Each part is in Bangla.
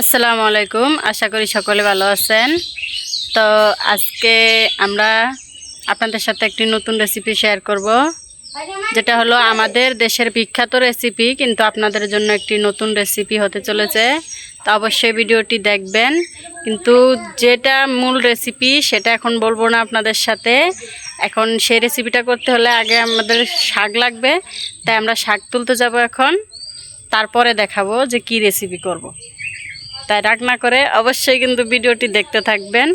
আসসালামু আলাইকুম। আশা করি সকলে ভালো আছেন। তো আজকে আমরা আপনাদের সাথে একটি নতুন রেসিপি শেয়ার করব, যেটা হলো আমাদের দেশের বিখ্যাত রেসিপি কিন্তু আপনাদের জন্য একটি নতুন রেসিপি হতে চলেছে। তো অবশ্যই ভিডিওটি দেখবেন। কিন্তু যেটা মূল রেসিপি সেটা এখন বলব না আপনাদের সাথে। এখন সেই রেসিপিটা করতে হলে আগে আমাদের শাক লাগবে, তাই আমরা শাক তুলতে যাব এখন। তারপরে দেখাবো যে কি রেসিপি করব। তাই রাগ না করে অবশ্যই কিন্তু ভিডিওটি দেখতে থাকবেন।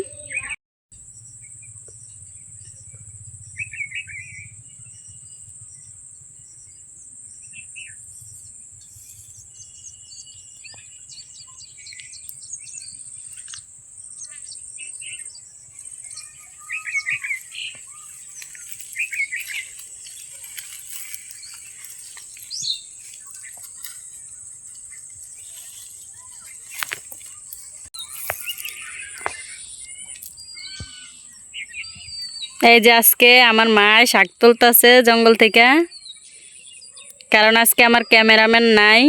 এই যে আজকে আমার মা শাক তুলতেছে জঙ্গল থেকে। কারণ আজকে আমার ক্যামেরাম্যান নাই।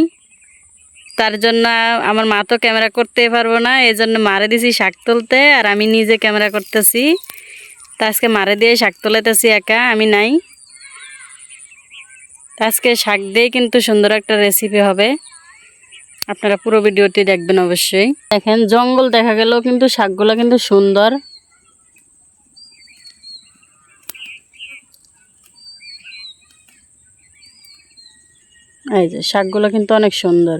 তার জন্য আমার মা তো ক্যামেরা করতে পারব না। এই জন্য মারে দিছি শাক তুলতে আর আমি নিজে ক্যামেরা করতেছি। তা আজকে মারে দিয়ে শাক তুলাইতেছি একা, আমি নাই। আজকে শাক দিয়ে কিন্তু সুন্দর একটা রেসিপি হবে। আপনারা পুরো ভিডিওটি দেখবেন অবশ্যই। দেখেন, জঙ্গল দেখা গেলেও কিন্তু শাকগুলো কিন্তু সুন্দর। এই যে, শাকগুলো কিন্তু অনেক সুন্দর।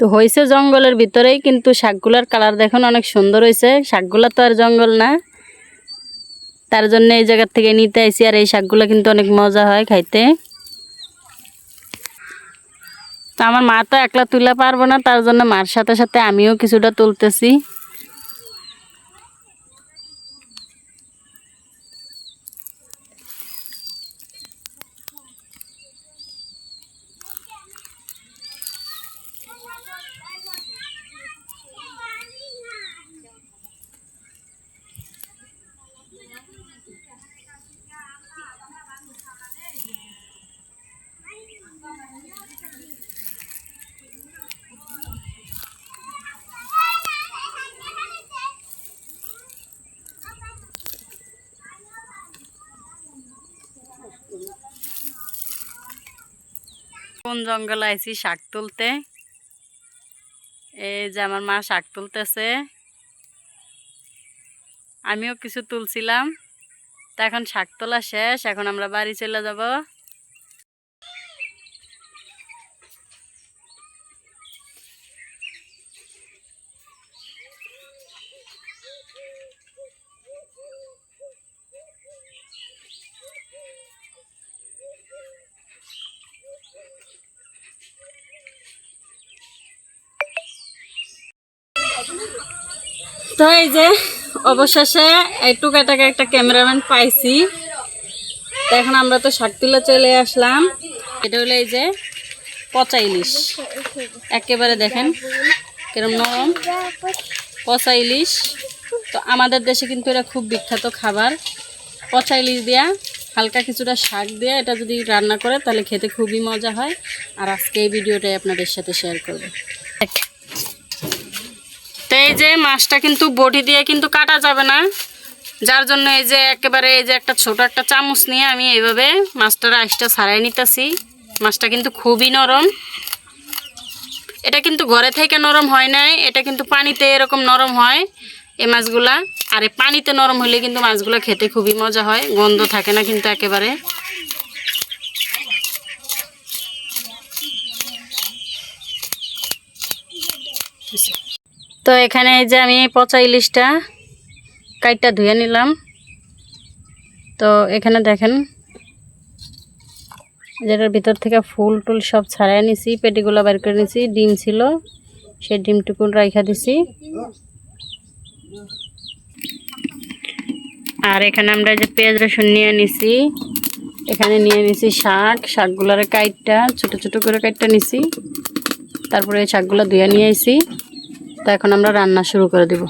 তো হয়েছে জঙ্গলের ভিতরেই, কিন্তু শাকগুলার কালার দেখুন অনেক সুন্দর হয়েছে শাকগুলো তো আর জঙ্গল না। তার জন্য এই জায়গার থেকে নিতে আইসি আর এই শাকগুলো কিন্তু অনেক মজা হয় খাইতে। তো আমার মা তো একলা তুলে পারব না, তার জন্য মার সাথে সাথে আমিও কিছুটা তুলতেছি। কোন জঙ্গলে আইছি শাক তুলতে? এই যে আমার মা শাক তুলতেছে। আমিও কিছু তুলছিলাম। তা এখন শাক তোলা শেষ, এখন আমরা বাড়ি চলে যাব। তো এই যে অবশেষে একটু কাটাকে একটা ক্যামেরাম্যান পাইছি। তো এখন আমরা তো শাক তুলে চলে আসলাম। এটা হলো এই যে পচা ইলিশ। একেবারে দেখেন কিরম নরম। পচা ইলিশ। তো আমাদের দেশে কিন্তু এটা খুব বিখ্যাত খাবার। পচা ইলিশ দেয়া হালকা কিছুটা শাক দিয়ে এটা যদি রান্না করে, তাহলে খেতে খুবই মজা হয়। আর আজকে এই ভিডিওটাই আপনাদের সাথে শেয়ার করব। এই যে মাছটা কিন্তু বটি দিয়ে কিন্তু কাটা যাবে না। যার জন্য এই যে একেবারে এই যে একটা ছোট একটা চামচ নিয়ে আমি এইভাবে মাছটার আইসটা ছাড়াই নিতেছি। মাছটা কিন্তু খুবই নরম। এটা কিন্তু ঘরে থেকে নরম হয় নাই, এটা কিন্তু পানিতে এরকম নরম হয় এই মাছগুলা। আর এই পানিতে নরম হলে কিন্তু মাছগুলো খেতে খুবই মজা হয়, গন্ধ থাকে না কিন্তু একেবারে। তো এখানে যে আমি পচা ইলিশটা কাইটটা ধুয়ে নিলাম। তো এখানে দেখেন, যেটার ভিতর থেকে ফুল টুল সব ছাড়াই নিছি, পেটিগুলো বের করে নিছি, ডিম ছিল, সেই ডিমটুকুন রাইখা দিছি। আর এখানে আমরা যে পেঁয়াজ রসুন নিয়ে নিছি, এখানে নিয়ে নিছি শাক, শাকগুলোর কাইটটা, ছোট ছোট করে কাইটটা নিছি, তারপরে শাকগুলো ধুয়ে নিয়ে আইছি। তা এখন আমরা রান্না শুরু করে দিব।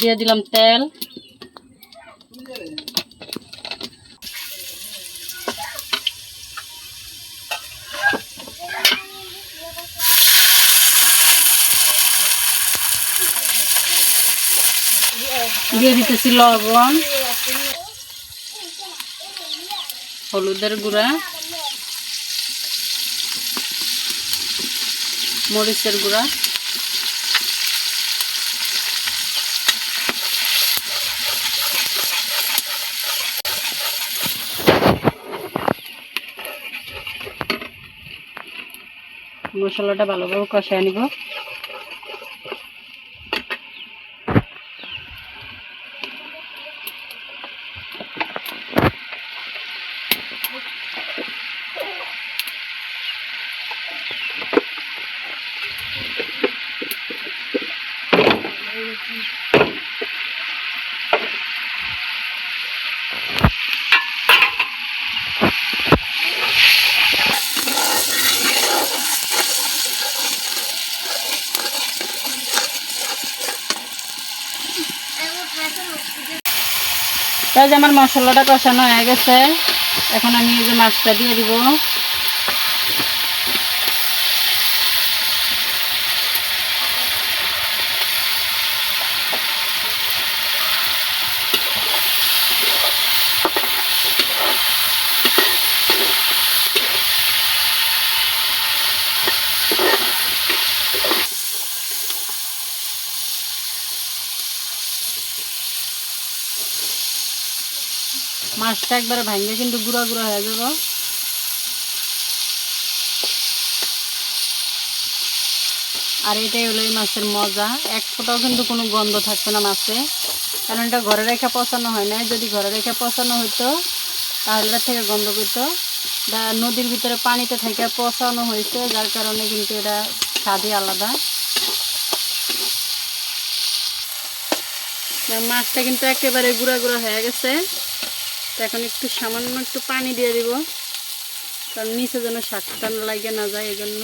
দিয়ে দিলাম তেল। দিয়ে দিতেছি লবণ, হলুদের গুঁড়া। মরিচের গুঁড়া। মশলাটা ভালোভাবে কষায় নিব। তাই যে আমার মশলাটা কষানো হয়ে গেছে। এখন আমি এই যে মাছটা দিয়ে দিব। মাছটা একবারে ভাঙে কিন্তু গুঁড়া গুঁড়া হয়ে যাব। আর এটাই হলো এই মাছের মজা। এক ফোঁটাও কিন্তু কোনো গন্ধ থাকতো না মাছে। কারণ এটা ঘরে রেখে পচানো হয় না যদি ঘরে রেখে পচানো হইতো, তাহলে এটা থেকে গন্ধ করতো। নদীর ভিতরে পানিতে থেকে পচানো হয়েছে, যার কারণে কিন্তু এটা স্বাদই আলাদা। মাছটা কিন্তু একেবারে গুঁড়া গুঁড়া হয়ে গেছে। তো এখন একটু সামান্য একটু পানি দিয়ে দিব। কারণ নিচে যেন শাকটা লাগে না যায় এই জন্য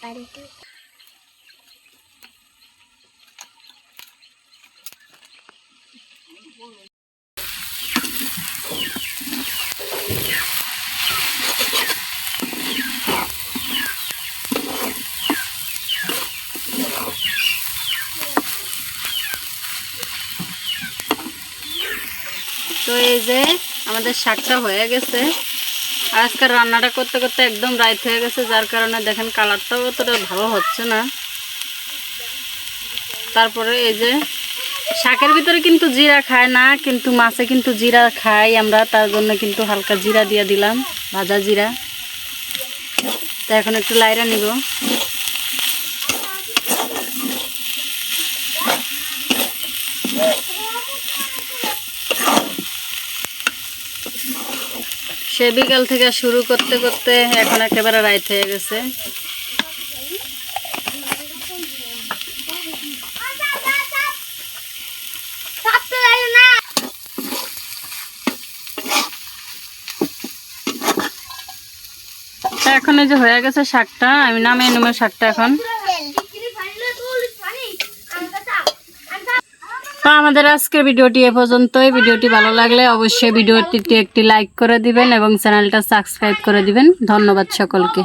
panty. তো এই যে আমাদের শাকটা হয়ে গেছে আজকাল রান্নাটা করতে করতে একদম রাইত হয়ে গেছে, যার কারণে দেখেন কালারটাও অতটা ভালো হচ্ছে না। তারপরে এই যে শাকের ভিতরে কিন্তু জিরা খায় না, কিন্তু মাছে কিন্তু জিরা খাই আমরা, তার জন্য কিন্তু হালকা জিরা দিয়ে দিলাম, ভাজা জিরা। তা এখন একটু লাইরা নিব। সে বিকাল থেকে শুরু করতে করতে এখন একেবারে রাইত হয়ে গেছে। এখন এই যে হয়ে গেছে শাকটা, আমি নামিয়ে নেব শাকটা এখন। তো আমাদের আজকের ভিডিওটি এ পর্যন্তই। ভিডিওটি ভালো লাগলে অবশ্যই ভিডিওটিতে একটি লাইক করে দিবেন এবং চ্যানেলটা সাবস্ক্রাইব করে দিবেন। ধন্যবাদ সকলকে।